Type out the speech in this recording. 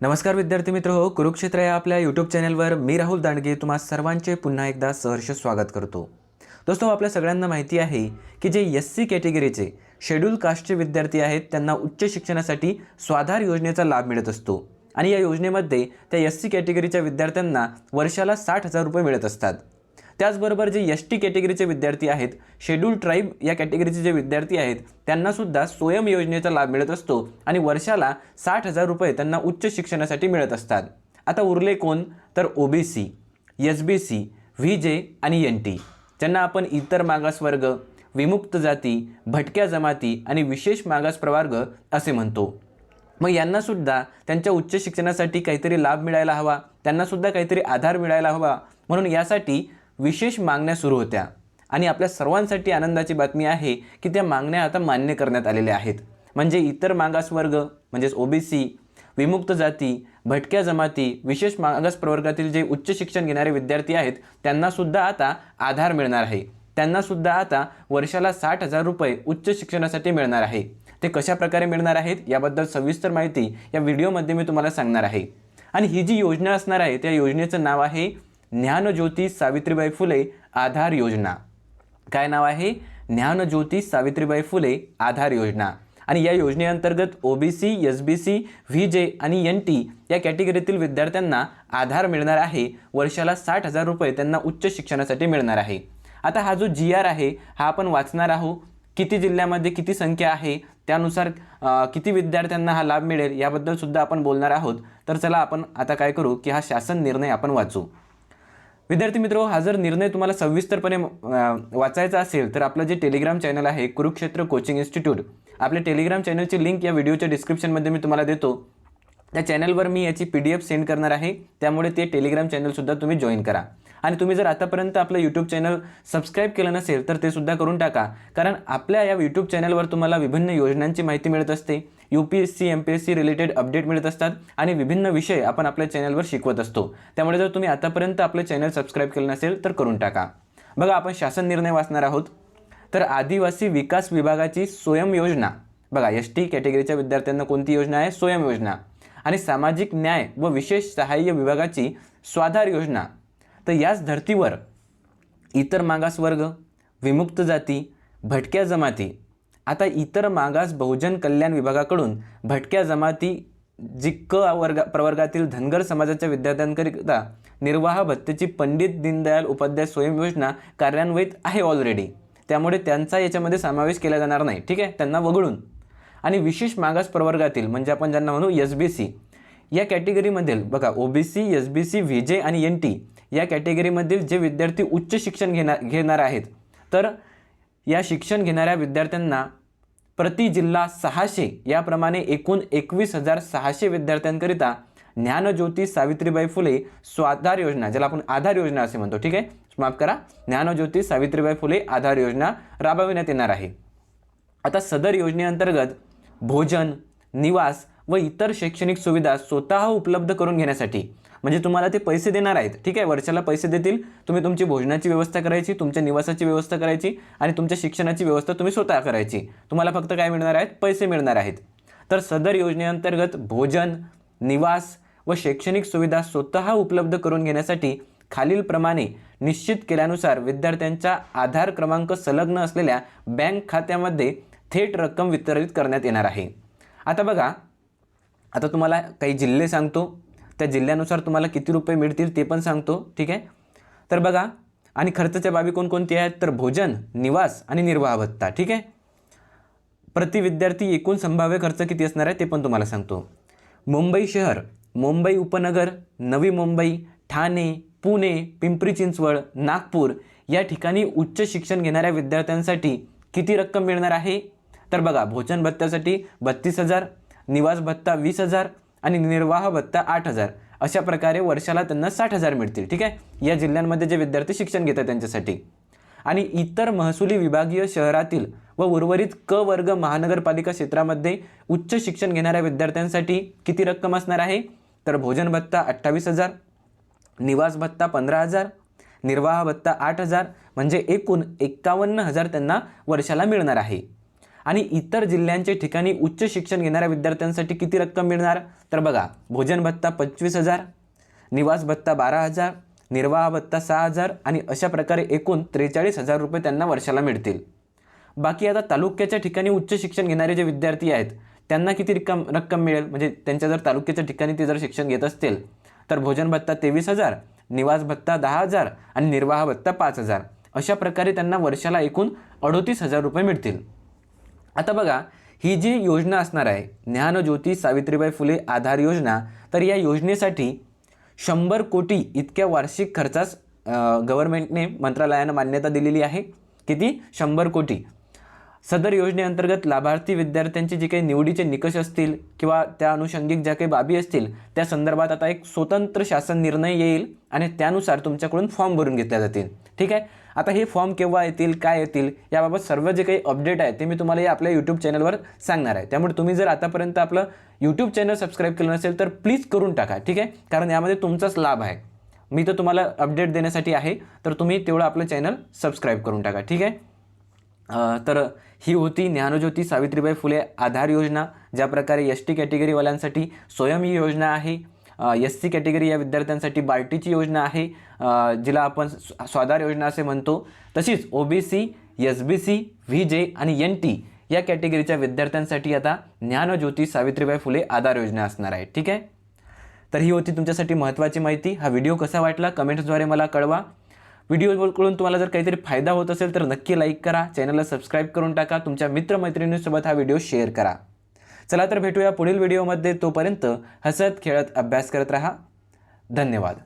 नमस्कार विद्यार्थी मित्र हो कुरुक्षेत्र या आपल्या यूट्यूब चॅनलवर मी राहुल दांडगे तुम्हा सर्वांचे पुन्हा एकदा सहर्ष स्वागत करतो. दोस्तो आपल्या सगळ्यांना माहिती आहे की जे एस सी कॅटेगरीचे शेड्यूल कास्टचे विद्यार्थी आहेत त्यांना उच्च शिक्षणासाठी स्वाधार योजनेचा लाभ मिळत असतो. आणि या योजनेमध्ये त्या एस सी कॅटेगरीच्या विद्यार्थ्यांना वर्षाला साठ हजार रुपये मिळत असतात. त्याचबरोबर जे एस टी कॅटेगरीचे विद्यार्थी आहेत शेड्यूल ट्राईब या कॅटेगरीचे जे विद्यार्थी आहेत त्यांनासुद्धा स्वयं योजनेचा लाभ मिळत असतो आणि वर्षाला साठ हजार रुपये त्यांना उच्च शिक्षणासाठी मिळत असतात. आता उरले कोण? तर O B C S B C V J आणि एन टी ज्यांना आपण इतर मागासवर्ग विमुक्त जाती भटक्या जमाती आणि विशेष मागास प्रवर्ग असे म्हणतो. मग यांनासुद्धा त्यांच्या उच्च शिक्षणासाठी काहीतरी लाभ मिळायला हवा त्यांनासुद्धा काहीतरी आधार मिळायला हवा म्हणून यासाठी विशेष मागण्या सुरू होत्या. आणि आपल्या सर्वांसाठी आनंदाची बातमी आहे की त्या मागण्या आता मान्य करण्यात आलेल्या आहेत. म्हणजे इतर मागासवर्ग म्हणजेच ओ बी सी विमुक्त जाती भटक्या जमाती विशेष मागास प्रवर्गातील जे उच्च शिक्षण घेणारे विद्यार्थी आहेत त्यांनासुद्धा आता आधार मिळणार आहे. त्यांनासुद्धा आता वर्षाला साठ हजार रुपये उच्च शिक्षणासाठी मिळणार आहे. ते कशा प्रकारे मिळणार आहेत याबद्दल सविस्तर माहिती या व्हिडिओमध्ये मी तुम्हाला सांगणार आहे. आणि ही जी योजना असणार आहे त्या योजनेचं नाव आहे ज्ञानज्योती सावित्रीबाई फुले आधार योजना. काय नाव आहे? ज्ञानज्योती सावित्रीबाई फुले आधार योजना. आणि या योजनेअंतर्गत O B C S B C V J आणि एन टी या कॅटेगरीतील विद्यार्थ्यांना आधार मिळणार आहे. वर्षाला साठ हजार रुपये त्यांना उच्च शिक्षणासाठी मिळणार आहे. आता हा जो जी आर आहे हा आपण वाचणार आहोत. किती जिल्ह्यामध्ये किती संख्या आहे त्यानुसार किती विद्यार्थ्यांना हा लाभ मिळेल याबद्दलसुद्धा आपण बोलणार आहोत. तर चला आपण आता काय करू की हा शासन निर्णय आपण वाचू. विद्यार्थी मित्र हा जर निर्णय तुम्हाला सविस्तरपणे वाचायचा असेल तर आपलं जे टेलिग्राम चॅनल आहे कुरुक्षेत्र कोचिंग इन्स्टिट्यूट आपल्या टेलिग्राम चॅनलची लिंक या व्हिडिओच्या डिस्क्रिप्शनमध्ये मी तुम्हाला देतो. त्या चॅनलवर मी याची पी डी एफ सेंड करणार आहे. त्यामुळे ते टेलिग्राम चॅनलसुद्धा तुम्ही जॉईन करा. आणि तुम्ही जर आतापर्यंत आपलं यूट्यूब चॅनल सबस्क्राईब केलं नसेल तर ते सुद्धा करून टाका. कारण आपल्या या यूट्यूब चॅनलवर तुम्हाला विभिन्न योजनांची माहिती मिळत असते. U P S C M P S C related update मिळत असतात आणि विभिन्न विषय आपण आपल्या चॅनलवर शिकवत असतो. त्यामुळे जर तुम्ही आतापर्यंत आपलं चॅनल सबस्क्राईब केलं नसेल तर करून टाका. बघा आपण शासन निर्णय वाचणार आहोत. तर आदिवासी विकास विभागाची स्वयं योजना. बघा एस टी कॅटेगरीच्या विद्यार्थ्यांना कोणती योजना आहे? स्वयं योजना. आणि सामाजिक न्याय व विशेष सहाय्य विभागाची स्वाधार योजना. तर याच धर्तीवर इतर मागासवर्ग विमुक्त जाती भटक्या जमाती आता इतर मागास बहुजन कल्याण विभागाकडून भटक्या जमाती जी क वर्ग प्रवर्गातील धनगर समाजाच्या विद्यार्थ्यांकरिता निर्वाह भत्तेची पंडित दीनदयाल उपाध्याय स्वयं योजना कार्यान्वित आहे ऑलरेडी त्यामुळे त्यांचा याच्यामध्ये समावेश केला जाणार नाही. ठीक आहे? त्यांना वगळून. आणि विशेष मागास प्रवर्गातील म्हणजे आपण ज्यांना म्हणू एस बी सी या कॅटेगरीमधील बघा O B C S B C V J आणि एन टी या कॅटेगरीमधील जे विद्यार्थी उच्च शिक्षण घेणार घेणार आहेत तर या शिक्षण घेणाऱ्या विद्यार्थ्यांना प्रति जिल्हा सहाशे याप्रमाणे एकूण एकवीस हजार सहाशे विद्यार्थ्यांकरिता ज्ञानज्योती सावित्रीबाई फुले स्वाधार योजना ज्याला आपण आधार योजना असे म्हणतो ठीक आहे? माफ करा. ज्ञानज्योती सावित्रीबाई फुले आधार योजना राबविण्यात येणार आहे. आता सदर योजनेअंतर्गत भोजन निवास व इतर शैक्षणिक सुविधा स्वतः उपलब्ध करून घेण्यासाठी म्हणजे तुम्हाला ते पैसे देणार आहेत. ठीक आहे वर्षाला पैसे देतील. तुम्ही तुमची भोजनाची व्यवस्था करायची तुमच्या निवासाची व्यवस्था करायची आणि तुमच्या शिक्षणाची व्यवस्था तुम्ही स्वतः करायची. तुम्हाला फक्त काय मिळणार आहेत? पैसे मिळणार आहेत. तर सदर योजनेअंतर्गत भोजन निवास व शैक्षणिक सुविधा स्वतः उपलब्ध करून घेण्यासाठी खालीलप्रमाणे निश्चित केल्यानुसार विद्यार्थ्यांच्या आधार क्रमांक संलग्न असलेल्या बँक खात्यामध्ये थेट रक्कम वितरित करण्यात येणार आहे. आता बघा आता तुम्हाला काही जिल्हे सांगतो. त्या जिल्ह्यानुसार तुम्हाला किती रुपये मिळतील ते पण सांगतो ठीक आहे? तर बघा आणि खर्चाच्या बाबी कोणकोणती आहेत? तर भोजन निवास आणि निर्वाह भत्ता ठीक आहे? प्रति विद्यार्थी एकूण संभाव्य खर्च किती असणार आहे ते पण तुम्हाला सांगतो. मुंबई शहर मुंबई उपनगर नवी मुंबई ठाणे पुणे पिंपरी चिंचवड नागपूर या ठिकाणी उच्च शिक्षण घेणाऱ्या विद्यार्थ्यांसाठी किती रक्कम मिळणार आहे? तर बघा भोजन भत्त्यासाठी बत्तीस हजार निवास भत्ता वीस हजार आणि निर्वाह भत्ता आठ हजार. अशा प्रकारे वर्षाला त्यांना साठ हजार मिळतील ठीक आहे? या जिल्ह्यांमध्ये जे विद्यार्थी शिक्षण घेतात त्यांच्यासाठी. आणि इतर महसुली विभागीय शहरातील व उर्वरित क वर्ग महानगरपालिका क्षेत्रामध्ये उच्च शिक्षण घेणाऱ्या विद्यार्थ्यांसाठी किती रक्कम असणार आहे? तर भोजन भत्ता अठ्ठावीस हजार निवास भत्ता पंधरा हजार निर्वाह भत्ता आठ हजार म्हणजे एकूण एक्कावन्न हजार त्यांना वर्षाला मिळणार आहे. आणि इतर जिल्ह्यांच्या ठिकाणी उच्च शिक्षण घेणाऱ्या विद्यार्थ्यांसाठी किती रक्कम मिळणार? तर बघा भोजन भत्ता पंचवीस हजार निवास भत्ता बारा हजार निर्वाह भत्ता सहा हजार आणि अशा प्रकारे एकूण त्रेचाळीस हजार रुपये त्यांना वर्षाला मिळतील. बाकी आता तालुक्याच्या ठिकाणी उच्च शिक्षण घेणारे जे विद्यार्थी आहेत त्यांना किती रक्कम रक्कम मिळेल? म्हणजे त्यांच्या जर तालुक्याच्या ठिकाणी ते जर शिक्षण घेत असतील तर भोजन भत्ता तेवीस हजार निवास भत्ता दहा हजार आणि निर्वाह भत्ता पाच हजार. अशा प्रकारे त्यांना वर्षाला एकूण अडोतीस हजार रुपये मिळतील. आता बघा ही जी योजना असणार आहे ज्ञानज्योती सावित्रीबाई फुले आधार योजना तर या योजनेसाठी शंभर कोटी इतक्या वार्षिक खर्चास गव्हर्नमेंटने मंत्रालयानं मान्यता दिलेली आहे. किती? शंभर कोटी. सदर योजनेअंतर्गत लाभार्थी विद्यार्थ्यांचे जे काही निवडीचे निकष असतील किंवा त्या अनुषंगिक ज्या काही बाबी असतील त्या संदर्भात आता एक स्वतंत्र शासन निर्णय येईल आणि त्यानुसार तुमच्याकडून फॉर्म भरून घेतल्या जातील. ठीक आहे? आता हे फॉर्म केव्हा येतील काय येतील याबाबत सर्व जे काही अपडेट आहे ते मी तुम्हाला या आपल्या यूट्यूब चॅनलवर सांगणार आहे. त्यामुळे तुम्ही जर आतापर्यंत आपलं यूट्यूब चॅनल सबस्क्राईब केलं नसेल तर प्लीज करून टाका. ठीक आहे? कारण यामध्ये तुमचाच लाभ आहे. मी तर तुम्हाला अपडेट देण्यासाठी आहे तर तुम्ही तेवढं आपलं चॅनल सबस्क्राईब करून टाका. ठीक आहे? तर ही होती ज्ञानज्योती सावित्रीबाई फुले आधार योजना ज्या प्रकारे एस टी कॅटेगरीवाल्यांसाठी स्वयं ही योजना आहे. एस सी कॅटेगरी या विद्यार्थ्यांसाठी बार्टीची योजना आहे. जिला आपण स्व- स्वाधार योजना असे म्हणतो. तशीच O B C S B C V J आणि एन टी या कॅटेगरीच्या विद्यार्थ्यांसाठी आता ज्ञानज्योती सावित्रीबाई फुले आधार योजना असणार आहे. ठीक आहे? तर ही होती तुमच्यासाठी महत्त्वाची माहिती. हा व्हिडिओ कसा वाटला? कमेंट्सद्वारे मला कळवा. व्हिडिओकडून तुम्हाला जर काहीतरी फायदा होत असेल तर नक्की लाईक करा. चॅनलला सबस्क्राईब करून टाका. तुमच्या मित्रमैत्रिणींसोबत हा व्हिडिओ शेअर करा. चला तर भेटूया पुढील व्हिडिओमध्ये तोपर्यंत हसत खेळत अभ्यास करत राहा. धन्यवाद.